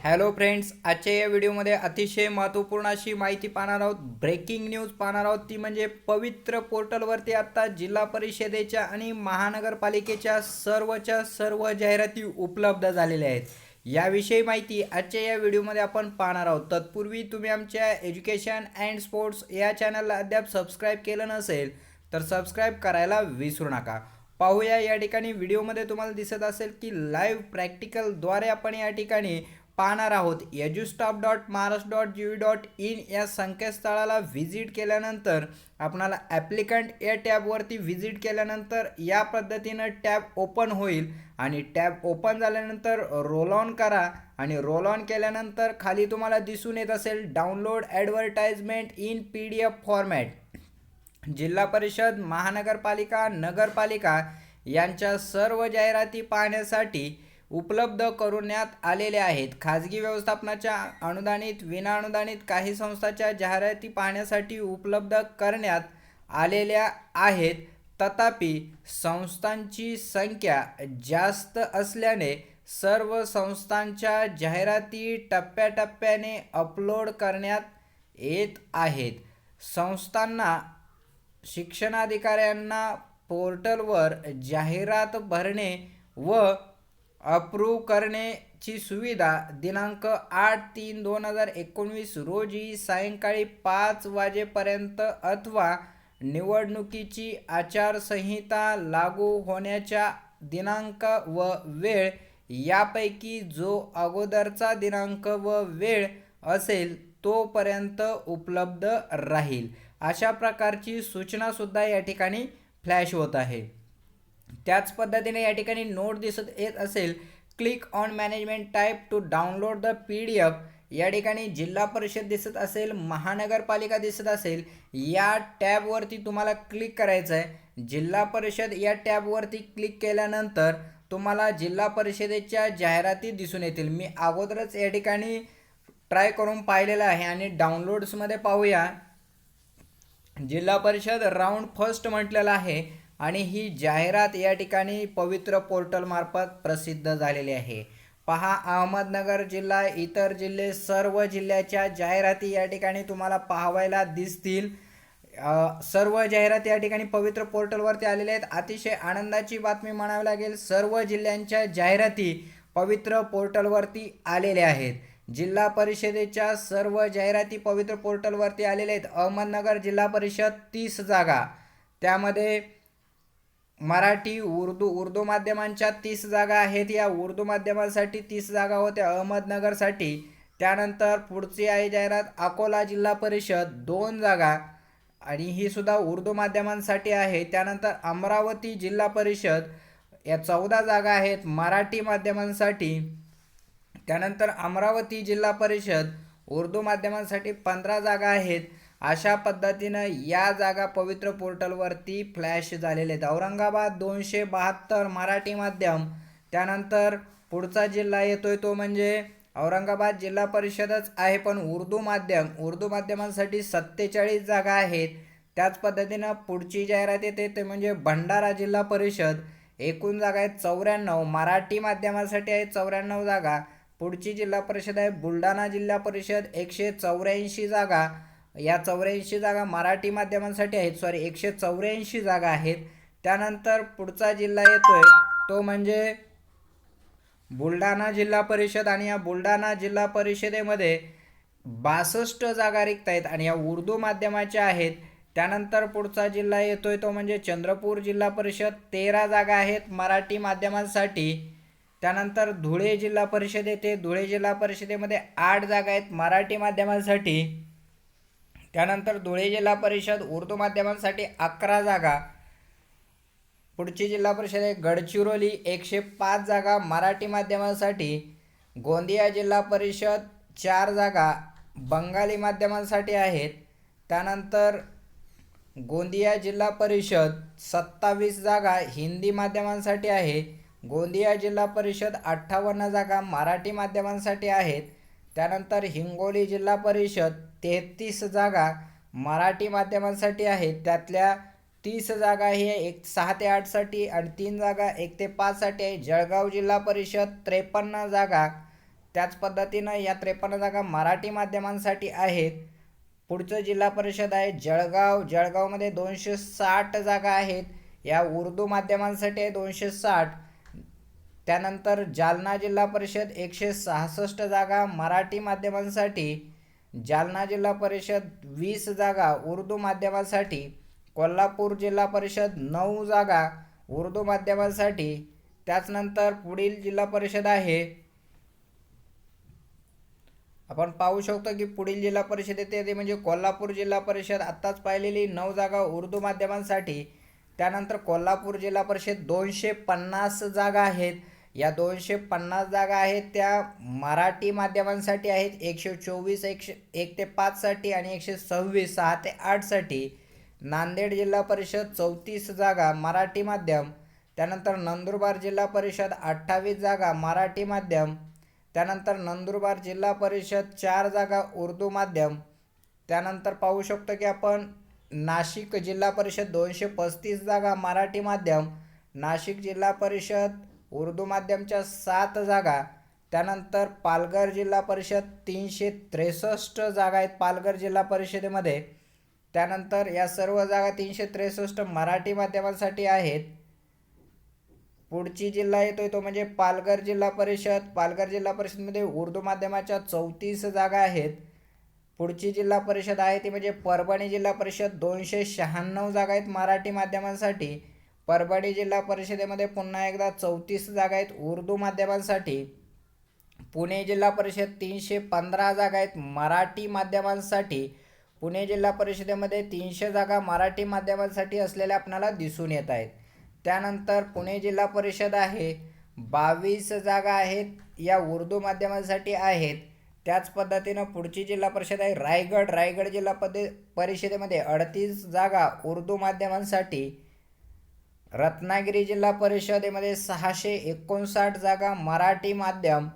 Hello friends आजच्या या व्हिडिओमध्ये अतिशय महत्त्वपूर्ण अशी माहिती पाहणार आहोत. ब्रेकिंग न्यूज पाहणार आहोत. ती म्हणजे पवित्र पोर्टलवरती आत्ता जिल्हा परिषदेच्या आणि महानगरपालिकेच्या सर्वच्या सर्व जाहिराती उपलब्ध झालेल्या आहेत. याविषयी माहिती आजच्या या व्हिडिओमध्ये आपण पाहणार आहोत. तत्पूर्वी तुम्ही आमच्या एज्युकेशन अँड स्पोर्ट्स या चॅनलला अद्याप सबस्क्राईब केलं नसेल तर सबस्क्राईब करायला विसरू नका. पाहूया या ठिकाणी. व्हिडिओमध्ये तुम्हाला दिसत असेल की लाईव्ह प्रॅक्टिकलद्वारे आपण या ठिकाणी पाहणार आहोत. Edustop dot Maharashtra dot G dot in या संकेतस्थळाला व्हिजिट केल्यानंतर आपणाला ॲप्लिकंट या टॅबवरती व्हिजिट केल्यानंतर या पद्धतीनं टॅब ओपन होईल आणि टॅब ओपन झाल्यानंतर रोल ऑन करा आणि रोल ऑन केल्यानंतर खाली तुम्हाला दिसून येत असेल download advertisement in P D F format. जिल्हा परिषद महानगरपालिका नगरपालिका यांच्या सर्व जाहिराती पाहण्यासाठी उपलब्ध करण्यात आलेल्या आहेत. खाजगी व्यवस्थापनाच्या अनुदानित विनाअनुदानित काही संस्थांच्या जाहिराती पाहण्यासाठी उपलब्ध करण्यात आलेल्या आहेत. तथापि संस्थांची संख्या जास्त असल्याने सर्व संस्थांच्या जाहिराती टप्प्याटप्प्याने अपलोड करण्यात येत आहेत. संस्थांना शिक्षणाधिकाऱ्यांना पोर्टलवर जाहिरात भरणे व अप्रूव्ह करण्याची सुविधा दिनांक आठ तीन दोन हजार एकोणवीस रोजी सायंकाळी पाच वाजेपर्यंत अथवा निवडणुकीची आचारसंहिता लागू होण्याच्या दिनांक व वेळ यापैकी जो अगोदरचा दिनांक व वेळ असेल तोपर्यंत उपलब्ध राहील. अशा प्रकारची सूचनासुद्धा या ठिकाणी फ्लॅश होत आहे. त्याच पद्धतीने या ठिकाणी नोट दिसत येत असेल click on management type two download the P D F या ठिकाणी जिल्हा परिषद दिसत असेल महानगरपालिका दिसत असेल या टॅबवरती तुम्हाला क्लिक करायचं आहे जिल्हा परिषद या टॅबवरती क्लिक केल्यानंतर तुम्हाला जिल्हा परिषदेच्या जाहिराती दिसून येतील. मी अगोदरच या ठिकाणी ट्राय करून पाहिलेलं आहे आणि डाउनलोड्समध्ये पाहूया. जिल्हा परिषद राऊंड फर्स्ट म्हटलेलं आहे. आणि ही जाहिरात या ठिकाणी पवित्र पोर्टलमार्फत प्रसिद्ध झालेली आहे. पहा अहमदनगर जिल्हा इतर जिल्हे सर्व जिल्ह्याच्या जाहिराती या ठिकाणी तुम्हाला पाहावायला दिसतील. सर्व जाहिराती या ठिकाणी पवित्र पोर्टलवरती आलेल्या आहेत. अतिशय आनंदाची बातमी म्हणावी लागेल सर्व जिल्ह्यांच्या जाहिराती पवित्र पोर्टलवरती आलेल्या आहेत. जिल्हा परिषदेच्या सर्व जाहिराती पवित्र पोर्टलवरती आलेल्या आहेत. अहमदनगर जिल्हा परिषद तीस जागा. त्यामध्ये मराठी उर्दू उर्दू माध्यमांच्या तीस जागा आहेत. या उर्दू माध्यमांसाठी तीस जागा होत्या अहमदनगरसाठी. त्यानंतर पुढची आहे जाहिरात अकोला जिल्हा परिषद दोन जागा. आणि ही सुद्धा उर्दू माध्यमांसाठी आहे. त्यानंतर अमरावती जिल्हा परिषद या चौदा जागा आहेत मराठी माध्यमांसाठी. त्यानंतर अमरावती जिल्हा परिषद उर्दू माध्यमांसाठी पंधरा जागा आहेत. अशा पद्धतीनं या जागा पवित्र पोर्टलवरती फ्लॅश झालेले आहेत. औरंगाबाद दोनशे बहात्तर मराठी माध्यम त्यानंतर पुढचा जिल्हा येतोय तो म्हणजे औरंगाबाद जिल्हा परिषदच आहे पण उर्दू माध्यम उर्दू माध्यमांसाठी सत्तेचाळीस जागा आहेत. त्याच पद्धतीनं पुढची जाहिरात येते ते म्हणजे भंडारा जिल्हा परिषद. एकूण जागा आहेत चौऱ्याण्णव मराठी माध्यमासाठी आहे चौऱ्याण्णव जागा. पुढची जिल्हा परिषद आहे बुलढाणा जिल्हा परिषद एकशे चौऱ्याऐंशी जागा. या चौऱ्याऐंशी जागा मराठी माध्यमांसाठी आहेत. सॉरी एकशे चौऱ्याऐंशी जागा आहेत. त्यानंतर पुढचा जिल्हा येतोय. तो म्हणजे बुलढाणा जिल्हा परिषद आणि या बुलढाणा जिल्हा परिषदेमध्ये बासष्ट जागा रिक्त आहेत आणि या उर्दू माध्यमाच्या आहेत. त्यानंतर पुढचा जिल्हा येतोय तो म्हणजे चंद्रपूर जिल्हा परिषद. तेरा जागा आहेत मराठी माध्यमांसाठी. त्यानंतर धुळे जिल्हा परिषद येते. धुळे जिल्हा परिषदेमध्ये आठ जागा आहेत मराठी माध्यमांसाठी. त्यानंतर धुळे जिल्हा परिषद उर्दू माध्यमांसाठी अकरा जागा पुढची जिल्हा परिषद आहे गडचिरोली एकशे पाच जागा मराठी माध्यमांसाठी गोंदिया जिल्हा परिषद चार जागा बंगाली माध्यमांसाठी आहेत. त्यानंतर गोंदिया जिल्हा परिषद सत्तावीस जागा हिंदी माध्यमांसाठी आहे. गोंदिया जिल्हा परिषद अठ्ठावन्न जागा मराठी माध्यमांसाठी आहेत. त्यानंतर हिंगोली जिल्हा परिषद तेहतीस जागा मराठी माध्यमांसाठी आहेत. त्यातल्या तीस जागा हे एक सहा ते आठसाठी आणि तीन जागा एक ते पाचसाठी आहे. जळगाव जिल्हा परिषद त्रेपन्न जागा. त्याच पद्धतीनं या त्रेपन्न जागा मराठी माध्यमांसाठी आहेत. पुढचं जिल्हा परिषद आहे जळगाव. जळगावमध्ये दोनशे साठ जागा आहेत. या उर्दू माध्यमांसाठी आहे दोनशे साठ. त्यानंतर जालना जिल्हा परिषद एकशे सहासष्ट जागा मराठी माध्यमांसाठी जालना जिल्हा परिषद वीस जागा उर्दू माध्यमासाठी कोल्हापूर जिल्हा परिषद नऊ जागा उर्दू माध्यमासाठी त्याचनंतर पुढील जिल्हा परिषद आहे. आपण पाहू शकतो की पुढील जिल्हा परिषद येते ते म्हणजे कोल्हापूर जिल्हा परिषद. आत्ताच पाहिलेली नऊ जागा उर्दू माध्यमांसाठी. त्यानंतर कोल्हापूर जिल्हा परिषद दोनशे पन्नास जागा आहेत. या दोनशे पन्नास जागा आहेत त्या मराठी माध्यमांसाठी आहेत एकशे चोवीस एकशे एक ते पाचसाठी आणि एकशे सव्वीस सहा ते आठसाठी नांदेड जिल्हा परिषद चौतीस जागा मराठी माध्यम त्यानंतर नंदुरबार जिल्हा परिषद अठ्ठावीस जागा मराठी माध्यम त्यानंतर नंदुरबार जिल्हा परिषद चार जागा उर्दू माध्यम. त्यानंतर पाहू शकतो की आपण नाशिक जिल्हा परिषद दोनशे पस्तीस जागा मराठी माध्यम नाशिक जिल्हा परिषद उर्दू माध्यमच्या सात जागा त्यानंतर पालघर जिल्हा परिषद तीनशे त्रेसष्ट जागा आहेत पालघर जिल्हा परिषदेमध्ये. त्यानंतर या सर्व जागा तीनशे त्रेसष्ट मराठी माध्यमांसाठी आहेत. पुढची जिल्हा येतोय तो म्हणजे पालघर जिल्हा परिषद. पालघर जिल्हा परिषदमध्ये उर्दू माध्यमाच्या चौतीस जागा आहेत. पुढची जिल्हा परिषद आहे ती म्हणजे परभणी जिल्हा परिषद. दोनशे शहाण्णव जागा आहेत मराठी माध्यमांसाठी. परभणी जिल्हा परिषदेमध्ये पुन्हा एकदा चौतीस जागा आहेत. उर्दू माध्यमांसाठी पुणे जिल्हा परिषद तीनशे पंधरा जागा आहेत. मराठी माध्यमांसाठी पुणे जिल्हा परिषदेमध्ये तीनशे जागा मराठी माध्यमांसाठी असलेल्या आपणाला दिसून येत आहेत. त्यानंतर पुणे जिल्हा परिषद आहे. बावीस जागा आहेत या उर्दू माध्यमांसाठी आहेत. त्याच पद्धतीनं पुढची जिल्हा परिषद आहे. रायगड रायगड जिल्हा पदे परिषदेमध्ये अडतीस जागा उर्दू माध्यमांसाठी रत्नागिरी जिल्हा परिषदेमध्ये सहाशे एकोणसाठ जागा मराठी माध्यम.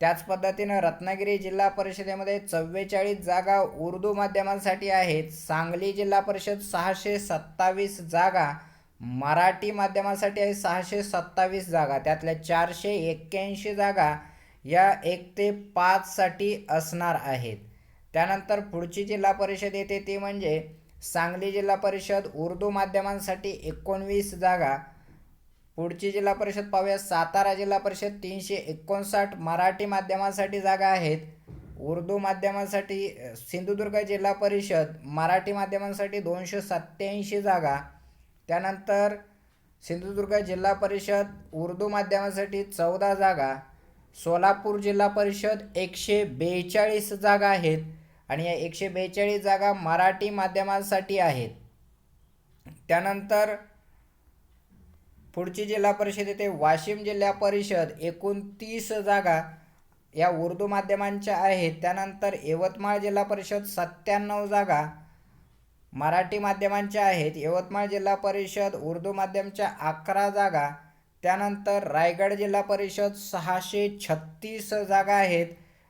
त्याच पद्धतीनं रत्नागिरी जिल्हा परिषदेमध्ये चव्वेचाळीस जागा उर्दू माध्यमांसाठी आहेत. सांगली जिल्हा परिषद सहाशे सत्तावीस जागा मराठी माध्यमांसाठी आहे सहाशे सत्तावीस जागा. त्यातल्या चारशे एक्क्याऐंशी जागा या एक ते पाचसाठी असणार आहेत. त्यानंतर पुढची जिल्हा परिषद येते ती म्हणजे सांगली जिल्हा परिषद उर्दू माध्यमांसाठी एकोणवीस जागा. पुढची जिल्हा परिषद पाहूया. सातारा जिल्हा परिषद तीनशे एकोणसाठ मराठी माध्यमांसाठी जागा आहेत. उर्दू माध्यमांसाठी सिंधुदुर्ग जिल्हा परिषद मराठी माध्यमांसाठी दोनशे सत्याऐंशी जागा. त्यानंतर सिंधुदुर्ग जिल्हा परिषद उर्दू माध्यमासाठी चौदा जागा. सोलापूर जिल्हा परिषद एकशे बेचाळीस जागा आहेत. आणि या एकशे बेचाळीस जागा मराठी माध्यमांसाठी आहेत. त्यानंतर पुढची जिल्हा परिषद येते. वाशिम जिल्हा परिषद एकूण तीस जागा या उर्दू माध्यमांच्या आहेत. त्यानंतर यवतमाळ जिल्हा परिषद सत्त्याण्णव जागा मराठी माध्यमांच्या आहेत. यवतमाळ जिल्हा परिषद उर्दू माध्यमच्या अकरा जागा. त्यानंतर रायगड जिल्हा परिषद सहाशे छत्तीस जागा आहेत.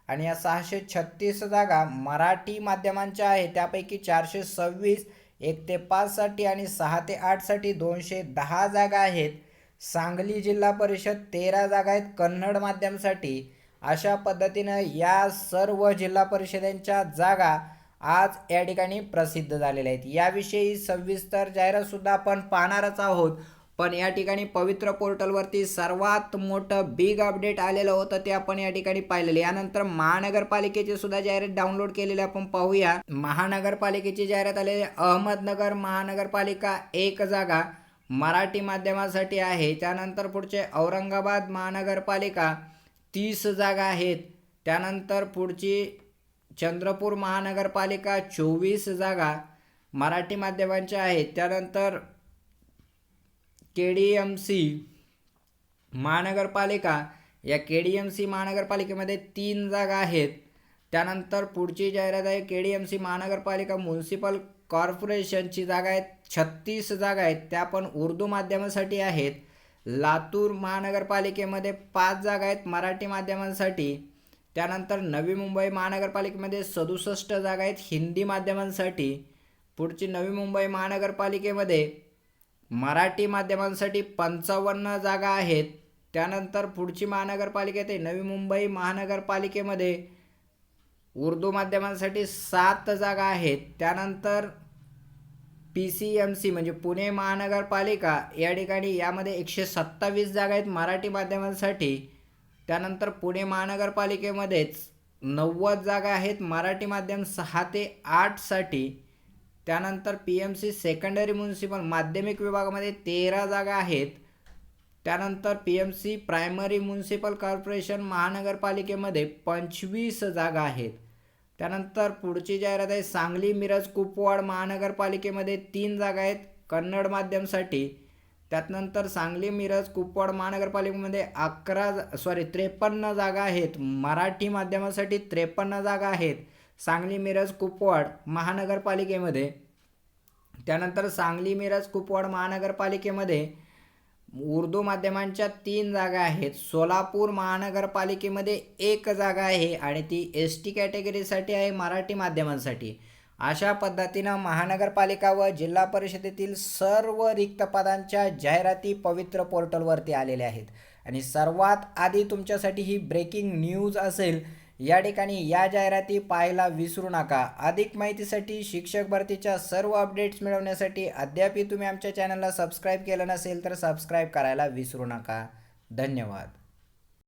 आणि या सहाशे छत्तीस जागा मराठी माध्यमांच्या आहेत. त्यापैकी चारशे सव्वीस एक ते पाचसाठी आणि सहा ते आठसाठी दोनशे दहा जागा आहेत. सांगली जिल्हा परिषद तेरा जागा आहेत कन्नड माध्यमसाठी. अशा पद्धतीनं या सर्व जिल्हा परिषदांच्या जागा आज या ठिकाणी प्रसिद्ध झालेल्या आहेत. याविषयी सविस्तर जाहिरातसुद्धा आपण पाहणारच आहोत. पण या ठिकाणी पवित्र पोर्टलवरती सर्वात मोठं बिग अपडेट आलेलं होतं ते आपण या ठिकाणी पाहिलेलं यानंतर महानगरपालिकेची सुद्धा जाहिरात डाउनलोड केलेली आपण पाहूया. महानगरपालिकेची जाहिरात आलेली अहमदनगर महानगरपालिका एक जागा मराठी माध्यमासाठी आहे. त्यानंतर पुढचे औरंगाबाद महानगरपालिका तीस जागा आहेत. त्यानंतर पुढची चंद्रपूर महानगरपालिका चोवीस जागा मराठी माध्यमांच्या आहेत. त्यानंतर के डी एम सी महानगरपालिका या के डी एम सी महानगरपालिकेमध्ये तीन जागा आहेत. त्यानंतर पुढची जाहिरात आहे के डी एम सी महानगरपालिका म्युन्सिपल कॉर्पोरेशनची जागा आहेत छत्तीस जागा आहेत त्या पण उर्दू माध्यमासाठी आहेत. लातूर महानगरपालिकेमध्ये पाच जागा आहेत मराठी माध्यमांसाठी. त्यानंतर नवी मुंबई महानगरपालिकेमध्ये सदुसष्ट जागा आहेत हिंदी माध्यमांसाठी. पुढची नवी मुंबई महानगरपालिकेमध्ये मराठी माध्यमांसाठी पंचावन्न जागा आहेत. त्यानंतर पुढची महानगरपालिका येते नवी मुंबई महानगरपालिकेमध्ये उर्दू माध्यमांसाठी सात जागा आहेत. त्यानंतर पी सी एम सी म्हणजे पुणे महानगरपालिका या ठिकाणी यामध्ये एकशे सत्तावीस जागा आहेत मराठी माध्यमांसाठी. त्यानंतर पुणे महानगरपालिकेमध्येच नव्वद जागा आहेत. मराठी माध्यम सहा ते आठसाठी त्यानंतर P M C secondary municipal माध्यमिक विभागामध्ये तेरा जागा आहेत. त्यानंतर P M C primary municipal corporation महानगरपालिकेमध्ये पंचवीस जागा आहेत. त्यानंतर पुढची जाहिरात आहे सांगली मिरज कुपवाड महानगरपालिकेमध्ये तीन जागा आहेत कन्नड माध्यमसाठी. त्यानंतर सांगली मिरज कुपवाड महानगरपालिकेमध्ये अकरा सॉरी त्रेपन्न जागा आहेत. मराठी माध्यमासाठी त्रेपन्न जागा आहेत. सांगली मिरज कुपवाड महानगरपालिकेमध्ये. त्यानंतर सांगली मिरज कुपवाड महानगरपालिकेमध्ये उर्दू माध्यमांच्या तीन जागा आहेत. सोलापूर महानगरपालिकेमध्ये एक जागा आहे आणि ती एस टी कॅटेगरीसाठी आहे मराठी माध्यमांसाठी. अशा पद्धतीनं महानगरपालिका व जिल्हा परिषदेतील सर्व रिक्त पदांच्या जाहिराती पवित्र पोर्टलवरती आलेल्या आहेत. आणि सर्वात आधी तुमच्यासाठी ही ब्रेकिंग न्यूज असेल या ठिकाणी या जाहिराती पाहायला विसरू नका. अधिक माहितीसाठी शिक्षक भरतीच्या सर्व अपडेट्स मिळवण्यासाठी अद्यापही तुम्ही आमच्या चॅनलला सबस्क्राईब केलं नसेल तर सबस्क्राईब करायला विसरू नका. धन्यवाद.